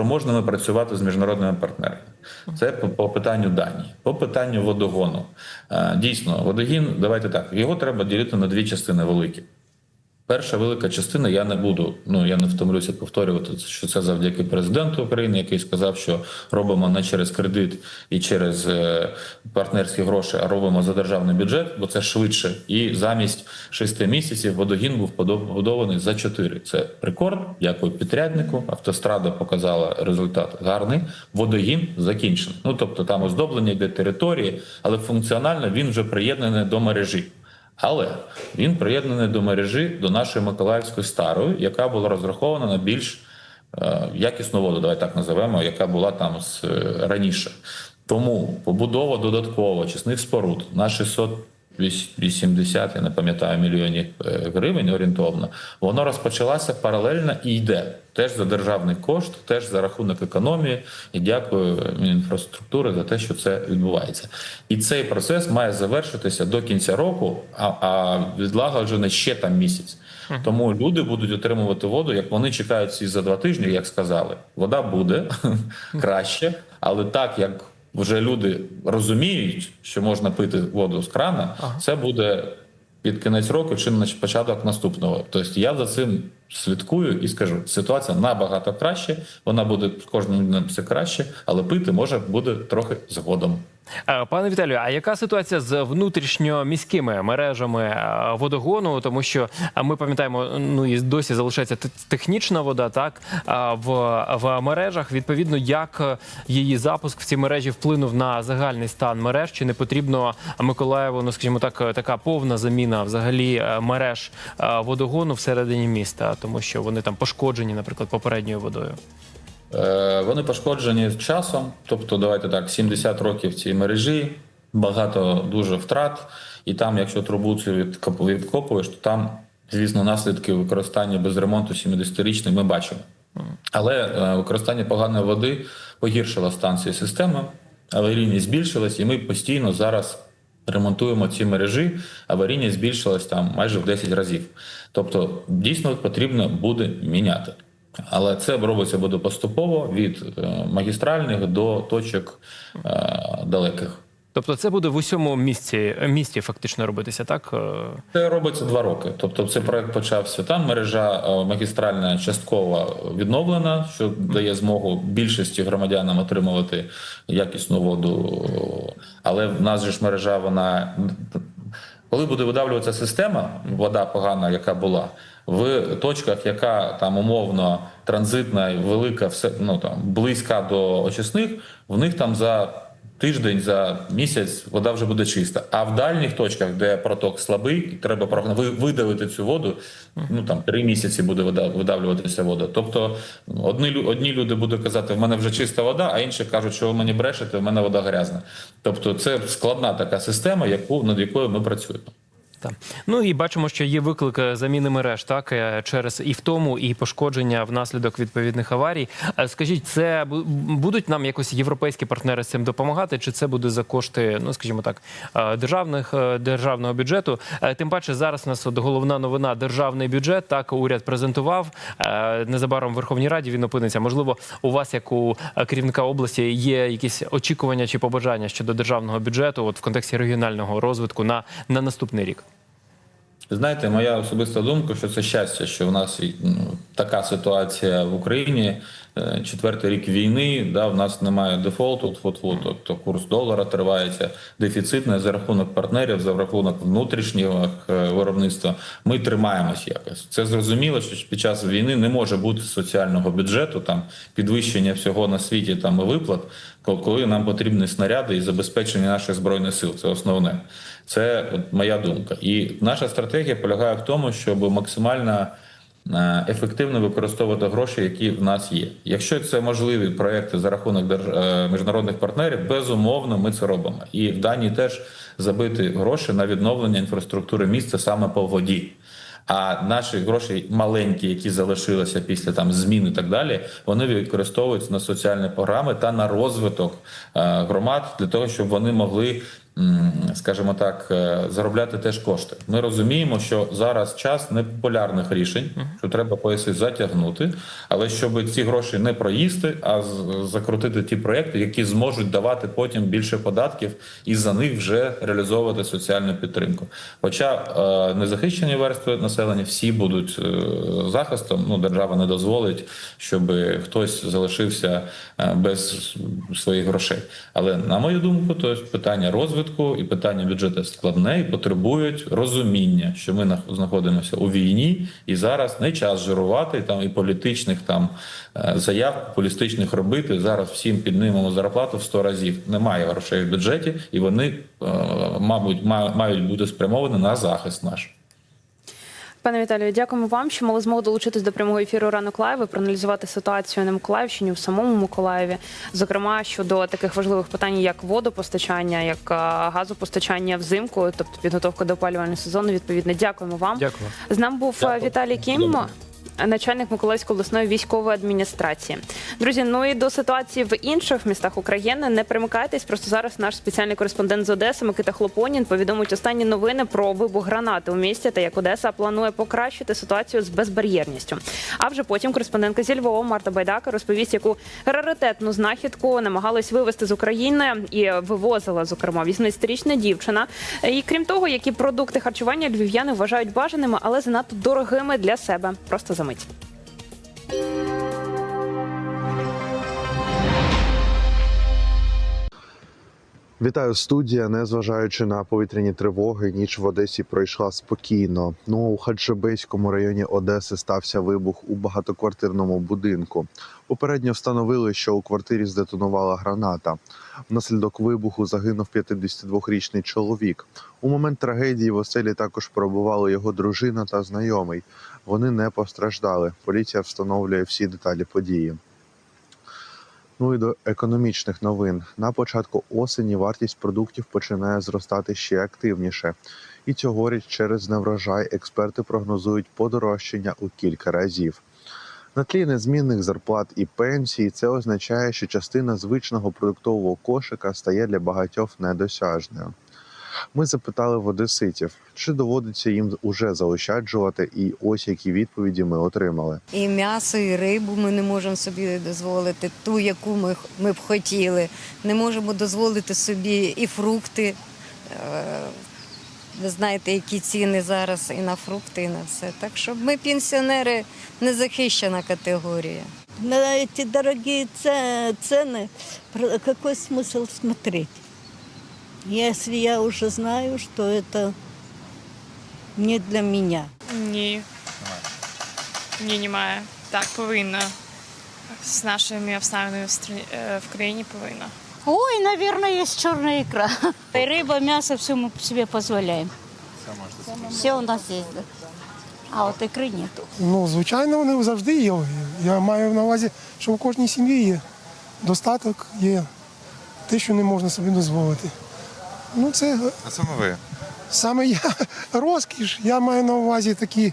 спроможними працювати з міжнародними партнерами. Це по, по питанню Данії. По питанню водогону. Е, Дійсно, водогін, давайте так, його треба ділити на дві частини великі. Перша велика частина, я не буду, ну я не втомлюся повторювати, що це завдяки президенту України, який сказав, що робимо не через кредит і через е, партнерські гроші, а робимо за державний бюджет, бо це швидше. І замість шести місяців водогін був побудований за чотири. Це рекорд. Дякую підряднику. Автострада показала результат гарний. Водогін закінчений. Ну тобто там оздоблення йде території, але функціонально він вже приєднаний до мережі. Але він приєднаний до мережі до нашої Миколаївської старої, яка була розрахована на більш е, якісну воду, давай так називемо, яка була там з е, раніше. Тому побудова додаткова чесних споруд на 680, я не пам'ятаю, мільйонів е, гривень орієнтовно, воно розпочалося паралельно і йде теж за державний кошт, теж за рахунок економії. І дякую Мінінфраструктури за те, що це відбувається. І цей процес має завершитися до кінця року, а, а відлагоджено ще там місяць. Тому люди будуть отримувати воду, як вони чекають ці за два тижні, як сказали. Вода буде краще, але так як вже люди розуміють, що можна пити воду з крана, це буде під кінець року чи на початок наступного. Тобто я за цим слідкую і скажу, ситуація набагато краще, вона буде з кожним днем все краще, але пити може буде трохи згодом. Е, Пане Віталію, а яка ситуація з внутрішньоміськими мережами е, водогону? Тому що е, ми пам'ятаємо, ну і досі залишається технічна вода, так в, в мережах. Відповідно, як її запуск в ці мережі вплинув на загальний стан мереж? Чи не потрібно Миколаєву, ну скажімо так, така повна заміна взагалі мереж водогону всередині міста, тому що вони там пошкоджені, наприклад, попередньою водою? Е, Вони пошкоджені часом, тобто, давайте так, 70 років цій мережі, багато дуже втрат, і там, якщо трубу цю відкопуєш, то там, звісно, наслідки використання без ремонту 70-річний ми бачимо. Але е, використання поганої води погіршило стан цієї системи, аварійність збільшилась, і ми постійно зараз ремонтуємо ці мережі. Аварійність збільшилась там майже в 10 разів. Тобто, дійсно потрібно буде міняти. Але це робиться буде поступово від е, магістральних до точок е, далеких. Тобто, це буде в усьому місті місті фактично робитися, так? Е, Це робиться два роки. Тобто, цей проект почався там. Мережа е, магістральна частково відновлена, що дає змогу більшості громадянам отримувати якісну воду. Але в нас же ж мережа, вона коли буде видавлюватися система, вода погана, яка була. В точках, яка там умовно транзитна і велика, все ну там близька до очисних, в них там за тиждень, за місяць вода вже буде чиста. А в дальніх точках, де проток слабий, треба видавити цю воду. Ну там три місяці буде вода видавлюватися вода. Тобто одні одні люди будуть казати, в мене вже чиста вода, а інші кажуть, що ви мені брешете, в мене вода грязна. Тобто, це складна така система, яку над якою ми працюємо. Так. Ну і бачимо, що є виклик е, заміни мереж, так е, через і втому, і пошкодження внаслідок відповідних аварій. Е, Скажіть, це бу- будуть нам якось європейські партнери з цим допомагати, чи це буде за кошти, ну скажімо так, державних державного бюджету? Тим паче зараз у нас от головна новина державний бюджет. Так уряд презентував незабаром в Верховній Раді. Він опиниться. Можливо, у вас, як у керівника області, є якісь очікування чи побажання щодо державного бюджету, от в контексті регіонального розвитку на, на наступний рік. Знаєте, моя особиста думка, що це щастя, що в нас ну, така ситуація в Україні. Е, Четвертий рік війни, да, в нас немає дефолту, от, тобто курс долара тривається дефіцитне за рахунок партнерів, за рахунок внутрішнього е, виробництва. Ми тримаємось якось. Це зрозуміло, що під час війни не може бути соціального бюджету, там підвищення всього на світі там і виплат, коли нам потрібні снаряди і забезпечення наших збройних сил. Це основне. Це от моя думка. І наша стратегія полягає в тому, щоб максимально ефективно використовувати гроші, які в нас є. Якщо це можливі проекти за рахунок е, міжнародних партнерів, безумовно, ми це робимо. І в Данії теж забити гроші на відновлення інфраструктури міста саме по воді. А наші гроші маленькі, які залишилися після там змін і так далі, вони використовуються на соціальні програми та на розвиток е, громад для того, щоб вони могли скажімо так, е, заробляти теж кошти. Ми розуміємо, що зараз час непопулярних рішень, що треба пояси затягнути, але щоб ці гроші не проїсти, а закрутити ті проекти, які зможуть давати потім більше податків, і за них вже реалізовувати соціальну підтримку. Хоча е, незахищені верстви населення всі будуть е, захистом, ну держава не дозволить, щоб хтось залишився без своїх грошей. Але на мою думку, то питання розвитку і питання бюджету складне і потребують розуміння, що ми нах- знаходимося у війні, і зараз не час жирувати там і політичних там е, заяв популістичних робити. Зараз всім піднімемо зарплату в 100 разів. Немає грошей в бюджеті, і вони, е, мабуть, ма- мають бути спрямовані на захист наш. Пане Віталію, дякуємо вам, що мали змогу долучитись до прямого ефіру ранок лайв і проаналізувати ситуацію на Миколаївщині в самому Миколаєві, зокрема щодо таких важливих питань, як водопостачання, як газопостачання взимку, тобто підготовка до опалювального сезону. Відповідно, дякуємо вам. Дякую. З нами був Дякую. Віталій Кім. Начальник Миколаївської обласної військової адміністрації, друзі. Ну і до ситуації в інших містах України не примикайтесь. Просто зараз наш спеціальний кореспондент з Одеси Микита Хлопонін повідомить останні новини про вибух гранати у місті та як Одеса планує покращити ситуацію з безбар'єрністю. А вже потім кореспондентка зі Львова Марта Байдака розповість, яку раритетну знахідку намагались вивезти з України і вивозила, зокрема, 18-річна дівчина. І крім того, які продукти харчування львів'яни вважають бажаними, але занадто дорогими для себе. Просто за мить. Вітаю студія. Незважаючи на повітряні тривоги, ніч в Одесі пройшла спокійно. Ну у Хаджибейському районі Одеси стався вибух у багатоквартирному будинку. Попередньо встановили, що у квартирі здетонувала граната. Внаслідок вибуху загинув 52-річний чоловік. У момент трагедії в оселі також перебували його дружина та знайомий. Вони не постраждали. Поліція встановлює всі деталі події. Ну і до економічних новин. На початку осені вартість продуктів починає зростати ще активніше. І цьогоріч через неврожай експерти прогнозують подорожчання у кілька разів. На тлі незмінних зарплат і пенсій це означає, що частина звичного продуктового кошика стає для багатьох недосяжною. Ми запитали в одеситів, чи доводиться їм уже заощаджувати, і ось які відповіді ми отримали. І м'ясо, і рибу ми не можемо собі дозволити, ту, яку ми, ми б хотіли. Не можемо дозволити собі і фрукти. Е, Ви знаєте, які ціни зараз і на фрукти, і на все. Так що ми пенсіонери незахищена категорія. На эти дорогие це- цены про- какой смысл смотреть? Если я уже знаю, что это не для меня. Ні. Ні, немає. Так, повинна. З нашими обставинами в, стра- е, в країні повинна. Ой, наверное, есть черная икра. И рыба, мясо, все мы себе позволяем. Все у нас есть. да. А от икри нету. Ну, звичайно, вони завжди є. Я маю на увазі, що в кожній сім'ї є достаток, є те, що не можна собі дозволити. Ну, це А саме ви? саме я розкіш. Я маю на увазі такі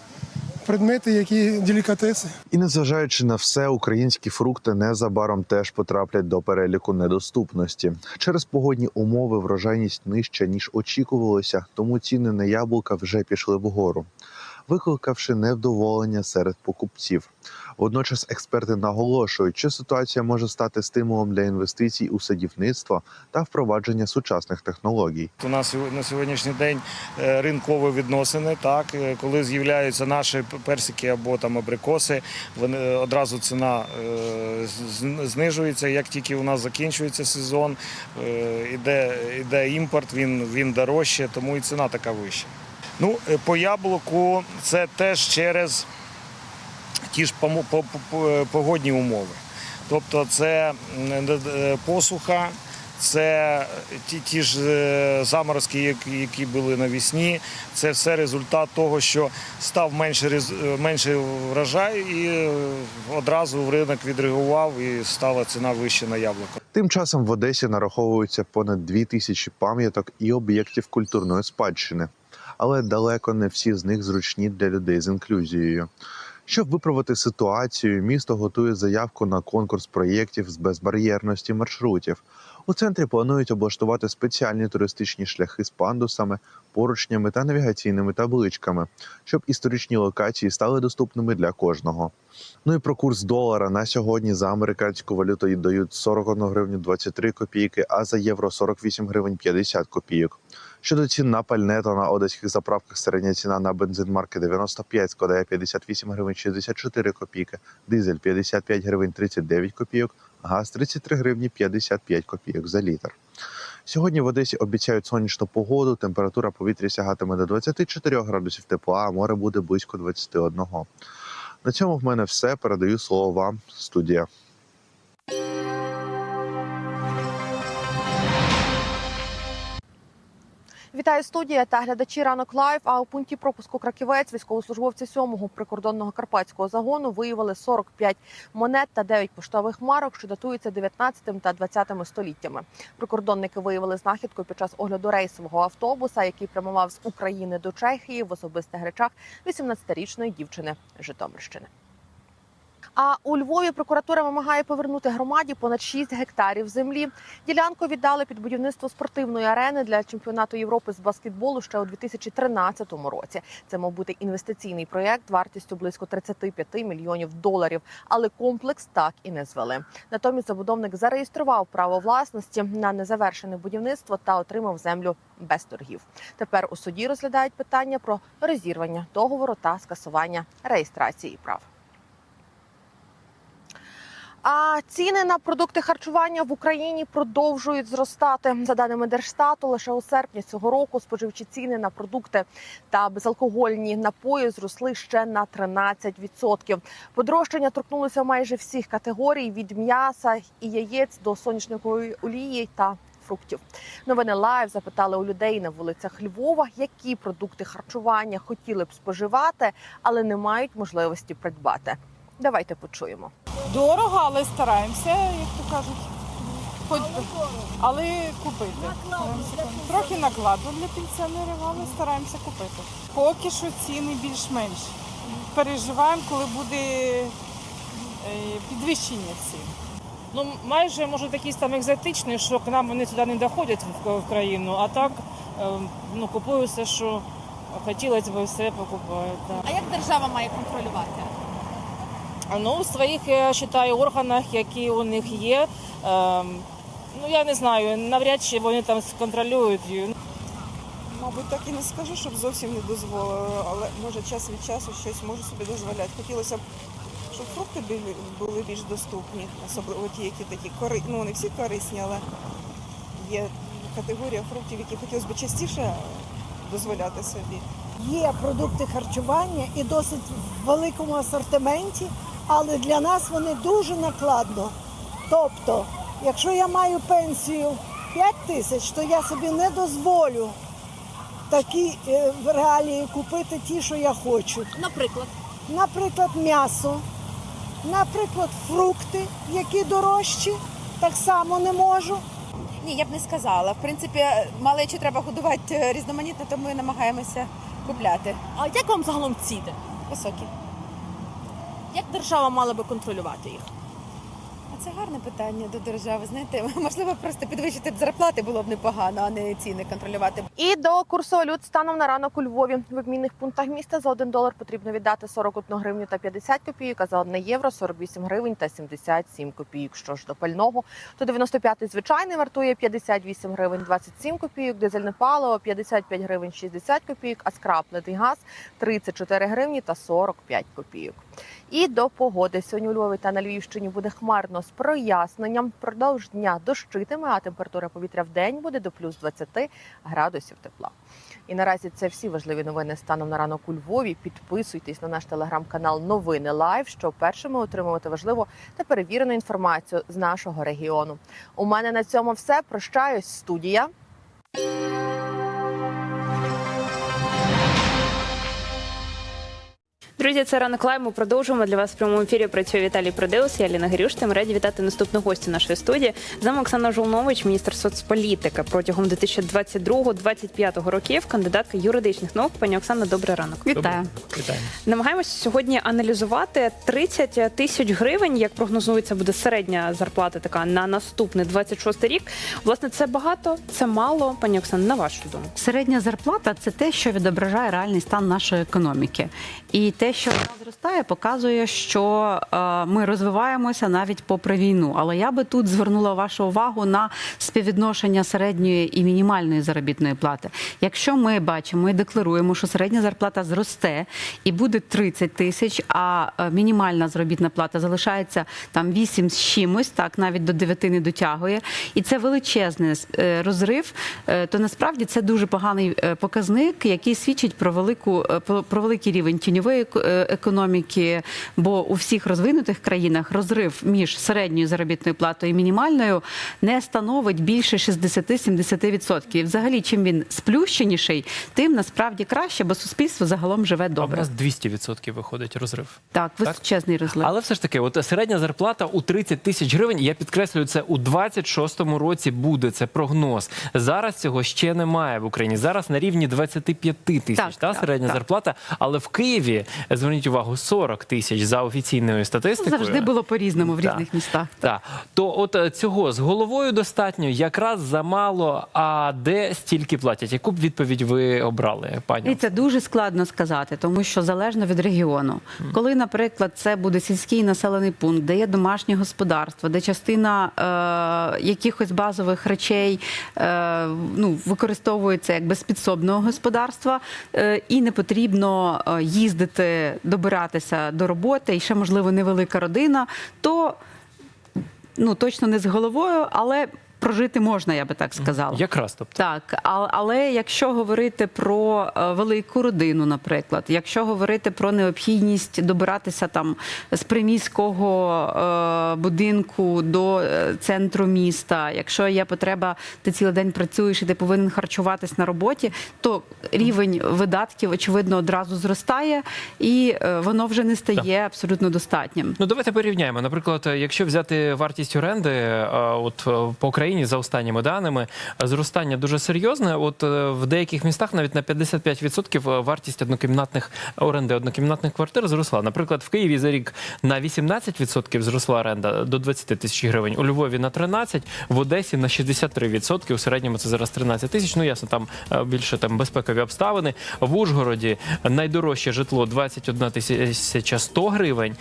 предмети, які делікатеси. І незважаючи на все, українські фрукти незабаром теж потраплять до переліку недоступності. Через погодні умови врожайність нижча ніж очікувалося, тому ціни на яблука вже пішли вгору, викликавши невдоволення серед покупців. Водночас експерти наголошують, що ситуація може стати стимулом для інвестицій у садівництво та впровадження сучасних технологій. У нас на сьогоднішній день е, ринкові відносини. Так, е, коли з'являються наші персики або там абрикоси, вони е, одразу ціна знижується. Як тільки у нас закінчується сезон, іде, іде імпорт, він, він дорожче, тому і ціна така вища. Ну, е, по яблуку це теж через ті ж по- погодні умови. Тобто це е, е, посуха, це ті, ті ж е, заморозки, які, були навесні. Це все результат того, що став менше, е, менше врожай, і е, одразу ринок відреагував і стала ціна вища на яблуко. Тим часом в Одесі нараховується понад дві тисячі пам'яток і об'єктів культурної спадщини, але далеко не всі з них зручні для людей з інклюзією. Щоб виправити ситуацію, місто готує заявку на конкурс проєктів з безбар'єрності маршрутів. У центрі планують облаштувати спеціальні туристичні шляхи з пандусами, поручнями та навігаційними табличками, щоб історичні локації стали доступними для кожного. Ну і про курс долара на сьогодні за американську валюту дають 41 гривню 23 копійки, а за євро 48 гривень 50 копійок. Щодо цін на пальне, то на одеських заправках середня ціна на бензин марки 95 складає 58 гривень 64 копійки, дизель 55 гривень 39 копійок, газ 33 гривні 55 копійок за літр. Сьогодні в Одесі обіцяють сонячну погоду. Температура повітря сягатиме до 24 градусів тепла, а море буде близько 21. На цьому в мене все. Передаю слово вам, студія. Вітаю студія та глядачі ранок лайв. А у пункті пропуску краківець військовослужбовці 7-го прикордонного карпатського загону виявили 45 монет та 9 поштових марок, що датуються 19 та 20 століттями. Прикордонники виявили знахідку під час огляду рейсового автобуса, який прямував з України до Чехії в особистих речах 18-річної дівчини Житомирщини. А у Львові прокуратура вимагає повернути громаді понад 6 гектарів землі. Ділянку віддали під будівництво спортивної арени для чемпіонату Європи з баскетболу ще у 2013 році. Це мав бути інвестиційний проєкт вартістю близько 35 мільйонів доларів. Але комплекс так і не звели. Натомість забудовник зареєстрував право власності на незавершене будівництво та отримав землю без торгів. Тепер у суді розглядають питання про розірвання договору та скасування реєстрації прав. А ціни на продукти харчування в Україні продовжують зростати. За даними Держстату, лише у серпні цього року споживчі ціни на продукти та безалкогольні напої зросли ще на 13%. Подорожчання торкнулося майже всіх категорій від м'яса і яєць до соняшникової олії та фруктів. Новини лайв запитали у людей на вулицях Львова, які продукти харчування хотіли б споживати, але не мають можливості придбати. Давайте почуємо. Дорого, але стараємося, як то кажуть. Хоч, але купити. Трохи накладу для пенсіонерів, але стараємося купити. Поки що ціни більш-менш. Переживаємо, коли буде е, підвищення цін. Ну, майже може якісь там екзотичні, що к нам вони сюди не доходять в, в країну, а так е, ну, купую все, що хотілося б, все покупаю. Да. А як держава має контролювати? А, Ну, у своїх, я вважаю, органах, які у них є, е, ну я не знаю, навряд чи вони там сконтролюють. Мабуть, так і не скажу, щоб зовсім не дозволили, але може час від часу щось можу собі дозволяти. Хотілося б, щоб фрукти були, були більш доступні, особливо ті, які такі кори... ну не всі корисні, але є категорія фруктів, які хотілося б частіше дозволяти собі. Є продукти харчування і досить в великому асортименті, але для нас вони дуже накладно. Тобто, якщо я маю пенсію 5 тисяч, то я собі не дозволю такі е, в реалії купити ті, що я хочу. Наприклад, Наприклад, м'ясо, наприклад, фрукти, які дорожчі, так само не можу. Ні, я б не сказала. В принципі, малечі треба годувати різноманітно, тому і намагаємося купляти. а як вам загалом ціни? Високі. Як держава мала би контролювати їх? А це гарне питання до держави. Знаєте, можливо, просто підвищити зарплати було б непогано, а не ціни контролювати. І до курсу валют станом на ранок у Львові. В обмінних пунктах міста за 1 долар потрібно віддати 41 гривню та 50 копійок, а за 1 євро 48 гривень та 77 копійок. Що ж до пального, то 95-й звичайний вартує 58 гривень 27 копійок, дизельне паливо 55 гривень 60 копійок, а скраплений газ 34 гривні та 45 копійок. І до погоди сьогодні у Львові та на Львівщині буде хмарно з проясненням. Продовж дня дощитиме, а температура повітря в день буде до плюс 20 градусів тепла. І наразі це всі важливі новини станом на ранок у Львові. Підписуйтесь на наш телеграм-канал Новини Лайв, щоб першими отримувати важливу та перевірену інформацію з нашого регіону. У мене на цьому все. Прощаюсь, студія. Друзі, це ранок лайв. Ми продовжуємо для вас в прямому ефірі. Працює Віталій Продеус, я Аліна Грюшта. Ми раді вітати наступну гостю нашої студії. З нами Оксана Жолнович, міністр соцполітики протягом 2022-2025 років, кандидатка юридичних наук. Пані Оксана, добрий ранок. Вітаю. Вітаю. Намагаємося сьогодні аналізувати 30 тисяч гривень, як прогнозується, буде середня зарплата така на наступний 26 рік. Власне, це багато, це мало. Пані Оксана, на вашу думку. Середня зарплата це те, що відображає реальний стан нашої економіки. І те, що вона зростає, показує, що е, ми розвиваємося навіть попри війну. Але я би тут звернула вашу увагу на співвідношення середньої і мінімальної заробітної плати. Якщо ми бачимо і декларуємо, що середня зарплата зросте і буде 30 тисяч, а е, мінімальна заробітна плата залишається там 8 з чимось, так навіть до 9 не дотягує, і це величезний е, розрив, то насправді це дуже поганий показник, який свідчить про велику про великий рівень тіньової економіки. Бо у всіх розвинутих країнах розрив між середньою заробітною платою і мінімальною не становить більше 60-70%. Взагалі, чим він сплющеніший, тим насправді краще, бо суспільство загалом живе А в нас 200% виходить розрив. Так, височезний розрив. Але все ж таки, от середня зарплата у 30 тисяч гривень. Я підкреслюю, це у 26-му році буде. Це прогноз. Зараз цього ще немає в Україні. Зараз на рівні 25 тисяч. Так, та так, середня так. зарплата. Але в Києві зверніть увагу 40 тисяч за офіційною статистикою. Завжди було по-різному в різних містах. Так, то от е, цього з головою достатньо, якраз замало. А де стільки платять? Яку б відповідь ви обрали, пані? І це дуже складно сказати, тому що залежно від регіону. Коли, наприклад, це буде сільський населений пункт, де є домашнє господарство, де частина е, якихось базових речей е, ну, використовується як без підсобного господарства, е, і не потрібно е, добиратися до роботи, і ще можливо невелика родина, то ну точно не з головою, але прожити можна, я би так сказала. Якраз тобто. Так, але якщо говорити про е, велику родину, наприклад, якщо говорити про необхідність добиратися там з приміського е, будинку до е, центру міста, якщо є потреба, ти цілий день працюєш і ти повинен харчуватись на роботі, то рівень видатків очевидно одразу зростає, і воно вже не стає абсолютно достатнім. Ну давайте порівняємо. Наприклад, якщо взяти вартість оренди, от по Україні за останніми даними, е, зростання дуже серйозне. От е, в деяких містах навіть на 55% вартість однокімнатних оренди однокімнатних квартир зросла. Наприклад, в Києві за рік на 18% зросла оренда до 20 тисяч гривень. У Львові на 13%, в Одесі на 63%. У середньому це зараз 13 тисяч. Ну ясно, там е, більше там безпекові обставини. В Ужгороді найдорожче житло 21 тисяча 100 гривень.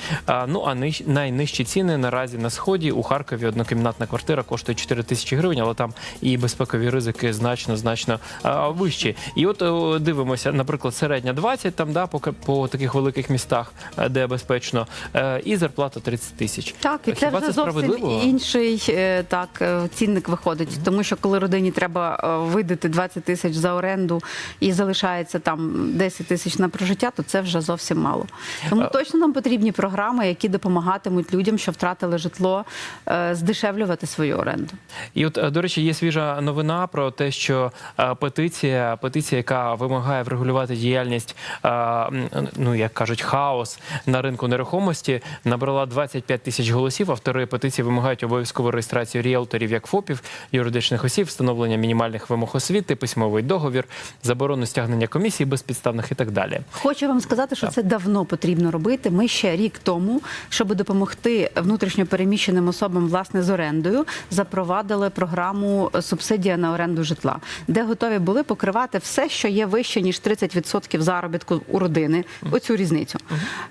Ну а найнижчі ціни наразі на сході у Харкові однокімнатна квартира коштує 4 тисячі гривень, але там і безпекові ризики значно значно вищі. І от дивимося, наприклад, середня 20 там да по, по таких великих містах, е, де безпечно, е, і зарплата 30 тисяч. Так, і це вже це зовсім інший е, так е, цінник виходить. Тому що коли родині треба е, видати 20 тисяч за оренду і залишається там 10 тисяч на прожиття, то це вже зовсім мало. Тому А- точно нам потрібні програми, які допомагатимуть людям, що втратили житло, е, здешевлювати свою оренду. І от, е, до речі, є свіжа новина про те, що е, петиція, петиція, яка вимагає врегулювати діяльність, е, ну як кажуть, хаос на ринку нерухомості, набрала 25 тисяч голосів. Автори петиції вимагають обов'язкову реєстрацію ріелторів як ФОПів, юридичних осіб, встановлення мінімальних вимог освіти, письмовий договір, заборону стягнення комісій безпідставних і так далі. Хочу вам сказати, що це давно потрібно робити. Ми ще рік тому, щоб допомогти внутрішньо переміщеним особам власне з орендою, запровадили програму субсидія на оренду житла, де готові були покривати все, що є вище ніж 30% заробітку у родини. Оцю різницю.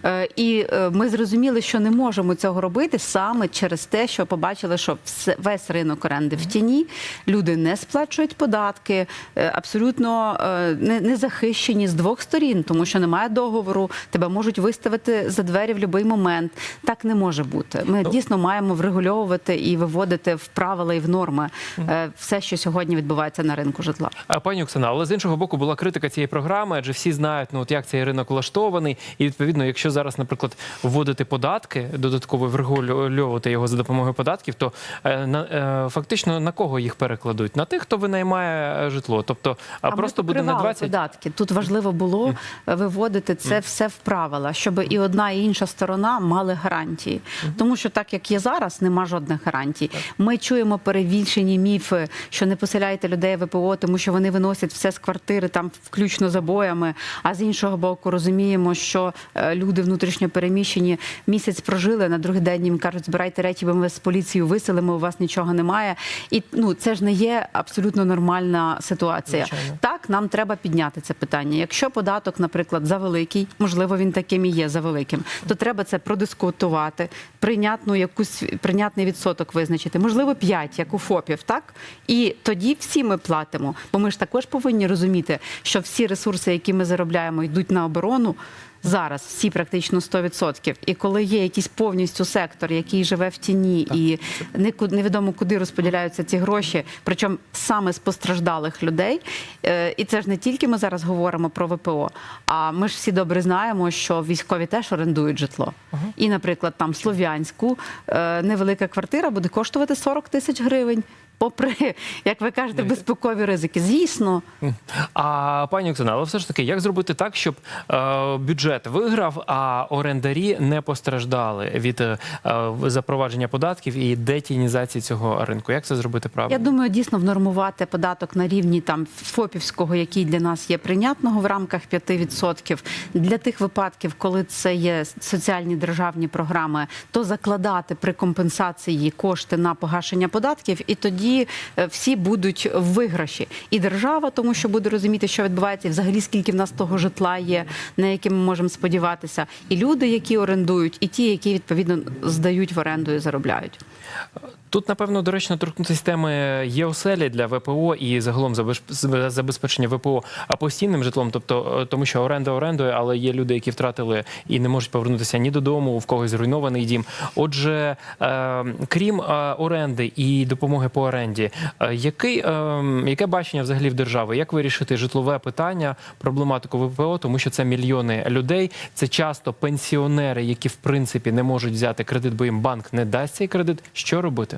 Е, І е, ми зрозуміли, що не можемо цього робити саме через те, що побачили, що весь ринок оренди в тіні, люди не сплачують податки, е, абсолютно не, не захищені з двох сторін, тому що немає договору, тебе можуть виставити за двері в будь-який момент. Так не може бути. Ми дійсно маємо врегульовувати і виводити в правила і в норми е, все, що сьогодні відбувається на ринку житла. А, Пані Оксана, але з іншого боку була критика цієї програми, адже всі знають, ну от як цей ринок влаштований, і відповідно, якщо зараз, наприклад, вводити податки, додатково врегульовувати його за допомогою податків, то е, на е, фактично на кого їх перекладуть? На тих, хто винаймає житло, тобто а, просто буде покривали 20... податки. Тут важливо було виводити це все в правила, щоб і одна і інша сторона мали гарантії. Тому що так як є зараз, нема жодних гарантій. Ми чуємо перевільшені міфи, що не поселяйте людей в ВПО, тому що вони виносять все з квартири, там включно забоями. А з іншого боку, розуміємо, що е, люди внутрішньо переміщені місяць прожили. На другий день їм кажуть, збирайте речі, бо ми з поліцією виселимо, у вас нічого немає. І ну це ж не є абсолютно нормальна ситуація. Звичайно. Так, нам треба підняти це питання. Якщо податок, наприклад, завеликий, можливо, він таким і є завеликим, то треба це продискутувати, прийнятну якусь прийнятний відсоток визначити, можливо, 5, як у ФОПів, так і тоді всі ми платимо. Бо ми ж також повинні розуміти, що всі ресурси, які ми заробляємо, йдуть на оборону. Зараз всі практично 100%. І коли є якийсь повністю сектор, який живе в тіні, і невідомо куди розподіляються ці гроші, причому саме з постраждалих людей. Е, І це ж не тільки ми зараз говоримо про ВПО, а ми ж всі добре знаємо, що військові теж орендують житло. І, наприклад, там Слов'янську е, невелика квартира буде коштувати 40 тисяч гривень. Попри, як ви кажете, безпекові ризики. Звісно, А пані Оксана, але все ж таки, як зробити так, щоб е, бюджет виграв, а орендарі не постраждали від е, запровадження податків і детінізації цього ринку? Як це зробити правильно? Я думаю, дійсно внормувати податок на рівні там ФОПівського, який для нас є прийнятного в рамках 5%. Для тих випадків, коли це є соціальні державні програми, то закладати при компенсації кошти на погашення податків, і тоді е, всі будуть в виграші. І держава, тому що буде розуміти, що відбувається, і взагалі скільки в нас того житла є, на яке ми можемо сподіватися, і люди, які орендують, і ті, які відповідно здають в оренду і заробляють. Тут, напевно, доречно торкнутися теми є оселі для ВПО і загалом забезп- забезпечення ВПО постійним житлом, тобто е, тому що оренда орендою, але є люди, які втратили і не можуть повернутися ні додому, в когось зруйнований дім. Отже, е, крім е, оренди і допомоги по оренді, який, яке бачення взагалі в держави? Як вирішити житлове питання, проблематику ВПО, тому що це мільйони людей, це часто пенсіонери, які в принципі не можуть взяти кредит, бо їм банк не дасть цей кредит. Що робити?